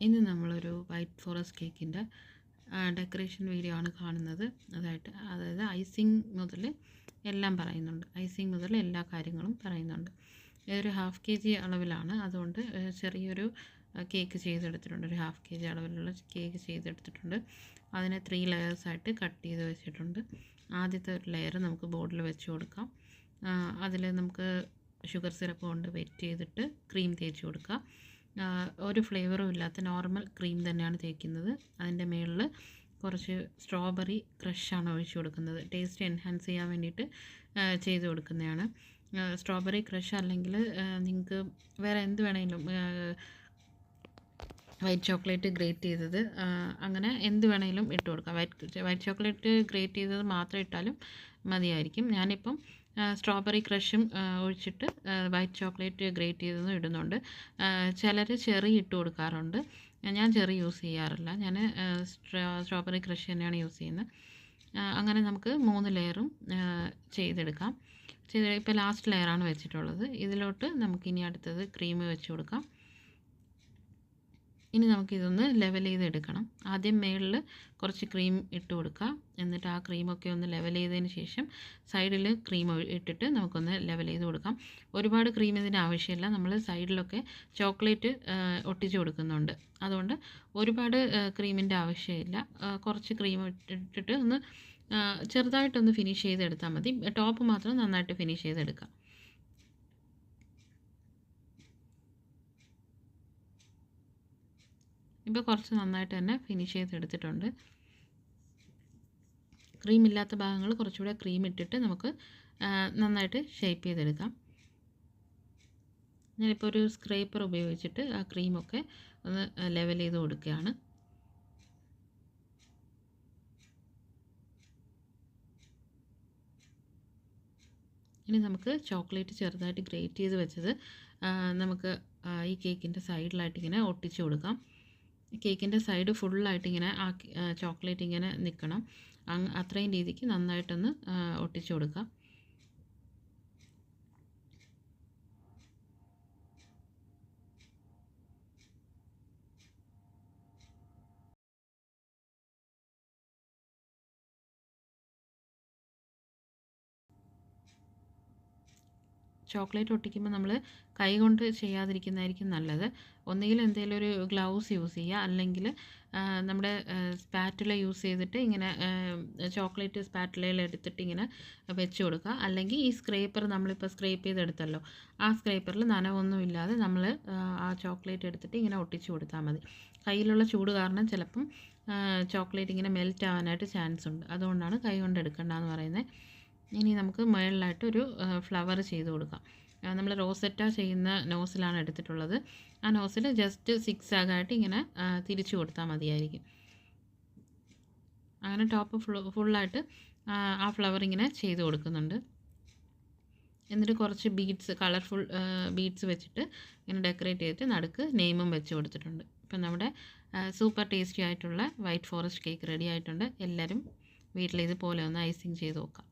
ഇന്ന് നമ്മളൊരു white forest കേക്കിന്റെ ഡെക്കറേഷൻ വീഡിയോ ആണ് കാണുന്നത്. അതായിട്ട് അതായത് ഐസിങ് മുതൽ എല്ലാം പറയുന്നുണ്ട്. ഐസിങ് മുതൽ എല്ലാ കാര്യങ്ങളും പറയുന്നുണ്ട്. ഇതൊരു ഹാഫ് കെ ജി അളവിലാണ്. അതുകൊണ്ട് ചെറിയൊരു കേക്ക് ചെയ്തെടുത്തിട്ടുണ്ട്. ഒരു ഹാഫ് കെ ജി അളവിലുള്ള കേക്ക് ചെയ്തെടുത്തിട്ടുണ്ട്. അതിനെ ത്രീ ലെയേഴ്സായിട്ട് കട്ട് ചെയ്ത് വെച്ചിട്ടുണ്ട്. ആദ്യത്തെ ഒരു ലെയർ നമുക്ക് ബോർഡിൽ വെച്ച് കൊടുക്കാം. അതിൽ നമുക്ക് ഷുഗർ സിറപ്പ് കൊണ്ട് വെറ്റ് ചെയ്തിട്ട് ക്രീം തേച്ച് കൊടുക്കുക ആ, ഒരു ഫ്ലേവറും ഇല്ലാത്ത നോർമൽ ക്രീം തന്നെയാണ് തേക്കുന്നത്. അതിന്റെ മുകളിൽ കുറച്ച് സ്ട്രോബെറി ക്രഷാണ് ഒഴിച്ച് കൊടുക്കുന്നത്. ടേസ്റ്റ് എൻഹാൻസ് ചെയ്യാൻ വേണ്ടിയിട്ട് ചെയ്ത് കൊടുക്കുന്നതാണ്. സ്ട്രോബെറി ക്രഷ് അല്ലെങ്കിൽ നിങ്ങൾക്ക് വേറെ എന്ത് വേണമെങ്കിലും വൈറ്റ് ചോക്ലേറ്റ് ഗ്രേറ്റ് ചെയ്തത് അങ്ങനെ എന്ത് വേണമെങ്കിലും ഇട്ട് കൊടുക്കാം. വൈറ്റ് വൈറ്റ് ചോക്ലേറ്റ് ഗ്രേറ്റ് ചെയ്തത് മാത്രം ഇട്ടാലും മതിയായിരിക്കും. ഞാനിപ്പം സ്ട്രോബെറി ക്രഷും ഒഴിച്ചിട്ട് വൈറ്റ് ചോക്ലേറ്റ് ഗ്രേറ്റ് ചെയ്തതും ഇടുന്നുണ്ട്. ചിലർ ചെറി ഇട്ട് കൊടുക്കാറുണ്ട്. ഞാൻ ചെറി യൂസ് ചെയ്യാറില്ല. ഞാൻ സ്ട്രോബെറി ക്രഷ് തന്നെയാണ് യൂസ് ചെയ്യുന്നത്. അങ്ങനെ നമുക്ക് മൂന്ന് ലെയറും ചെയ്തെടുക്കാം. ചെയ്ത് ഇപ്പോൾ ലാസ്റ്റ് ലെയറാണ് വെച്ചിട്ടുള്ളത്. ഇതിലോട്ട് നമുക്കിനി അടുത്തത് ക്രീം വെച്ച് കൊടുക്കാം. ഇനി നമുക്കിതൊന്ന് ലെവൽ ചെയ്തെടുക്കണം ആദ്യം മേളിൽ കുറച്ച് ക്രീം ഇട്ട് കൊടുക്കുക എന്നിട്ട് ആ ക്രീമൊക്കെ ഒന്ന് ലെവൽ ചെയ്തതിന് ശേഷം സൈഡിൽ ക്രീം ഇട്ടിട്ട് നമുക്കൊന്ന് ലെവൽ ചെയ്ത് കൊടുക്കാം. ഒരുപാട് ക്രീം ഇതിന് ആവശ്യമില്ല. നമ്മൾ സൈഡിലൊക്കെ ചോക്ലേറ്റ് ഒട്ടിച്ച് കൊടുക്കുന്നുണ്ട്. അതുകൊണ്ട് ഒരുപാട് ക്രീമിന്റെ ആവശ്യമില്ല. കുറച്ച് ക്രീം ഇട്ടിട്ട് ഒന്ന് ചെറുതായിട്ടൊന്ന് ഫിനിഷ് ചെയ്തെടുത്താൽ മതി. ടോപ്പ് മാത്രം നന്നായിട്ട് ഫിനിഷ് ചെയ്തെടുക്കാം. ഇപ്പോൾ കുറച്ച് നന്നായിട്ട് തന്നെ ഫിനിഷ് ചെയ്തെടുത്തിട്ടുണ്ട്. ക്രീം ഇല്ലാത്ത ഭാഗങ്ങൾ കുറച്ചുകൂടെ ക്രീം ഇട്ടിട്ട് നമുക്ക് നന്നായിട്ട് ഷേപ്പ് ചെയ്തെടുക്കാം. ഞാനിപ്പോൾ ഒരു സ്ക്രേപ്പർ ഉപയോഗിച്ചിട്ട് ആ ക്രീമൊക്കെ ഒന്ന് ലെവൽ ചെയ്ത് കൊടുക്കുകയാണ്. ഇനി നമുക്ക് ചോക്ലേറ്റ് ചെറുതായിട്ട് ഗ്രേറ്റ് ചെയ്ത് വെച്ചത് നമുക്ക് ഈ കേക്കിന്റെ സൈഡിലായിട്ട് ഇങ്ങനെ ഒട്ടിച്ചു കൊടുക്കാം. കേക്കിന്റെ സൈഡ് ഫുള്ളായിട്ട് ഇങ്ങനെ ആ ചോക്ലേറ്റ് ഇങ്ങനെ നിൽക്കണം അത്രയും രീതിക്ക് നന്നായിട്ടൊന്ന് ഒട്ടിച്ച് കൊടുക്കുക. ചോക്ലേറ്റ് ഒട്ടിക്കുമ്പോൾ നമ്മൾ കൈ കൊണ്ട് ചെയ്യാതിരിക്കുന്നതായിരിക്കും നല്ലത്. ഒന്നുകിൽ എന്തെങ്കിലും ഒരു ഗ്ലൗസ് യൂസ് ചെയ്യുക. അല്ലെങ്കിൽ നമ്മുടെ സ്പാറ്റുല യൂസ് ചെയ്തിട്ട് ഇങ്ങനെ ചോക്ലേറ്റ് സ്പാറ്റുലയിൽ എടുത്തിട്ട് ഇങ്ങനെ വെച്ച് കൊടുക്കുക. അല്ലെങ്കിൽ ഈ സ്ക്രേപ്പർ നമ്മളിപ്പോൾ സ്ക്രേപ്പ് ചെയ്തെടുത്തല്ലോ. ആ സ്ക്രേപ്പറിൽ നനവൊന്നും ഇല്ലാതെ നമ്മൾ ആ ചോക്ലേറ്റ് എടുത്തിട്ട് ഇങ്ങനെ ഒട്ടിച്ചു കൊടുത്താൽ മതി. കയ്യിലുള്ള ചൂട് കാരണം ചിലപ്പം ചോക്ലേറ്റ് ഇങ്ങനെ മെൽറ്റ് ആവാനായിട്ട് ചാൻസ് ഉണ്ട് അതുകൊണ്ടാണ് കൈ കൊണ്ട് എടുക്കേണ്ടതെന്ന് പറയുന്നത് ഇനി നമുക്ക് മുകളിലായിട്ട് ഒരു ഫ്ലവർ ചെയ്ത് കൊടുക്കാം. നമ്മൾ റോസെറ്റ ചെയ്യുന്ന നോസിലാണ് എടുത്തിട്ടുള്ളത്. ആ നോസിൽ ജസ്റ്റ് സിക്സ് ആകായിട്ട് ഇങ്ങനെ തിരിച്ചു കൊടുത്താൽ മതിയായിരിക്കും. അങ്ങനെ ടോപ്പ് ഫുള്ളായിട്ട് ആ ഫ്ലവർ ഇങ്ങനെ ചെയ്ത് കൊടുക്കുന്നുണ്ട്. എന്നിട്ട് കുറച്ച് ബീഡ്സ് കളർഫുൾ ബീഡ്സ് വെച്ചിട്ട് ഇങ്ങനെ ഡെക്കറേറ്റ് ചെയ്തിട്ട് നടുക്ക് നെയിമും വെച്ച് കൊടുത്തിട്ടുണ്ട്. ഇപ്പം നമ്മുടെ സൂപ്പർ ടേസ്റ്റി ആയിട്ടുള്ള വൈറ്റ് ഫോറസ്റ്റ് കേക്ക് റെഡി ആയിട്ടുണ്ട്. എല്ലാവരും വീട്ടിൽ ഇതുപോലെ ഒന്ന് ഐസിങ് ചെയ്ത് നോക്കാം.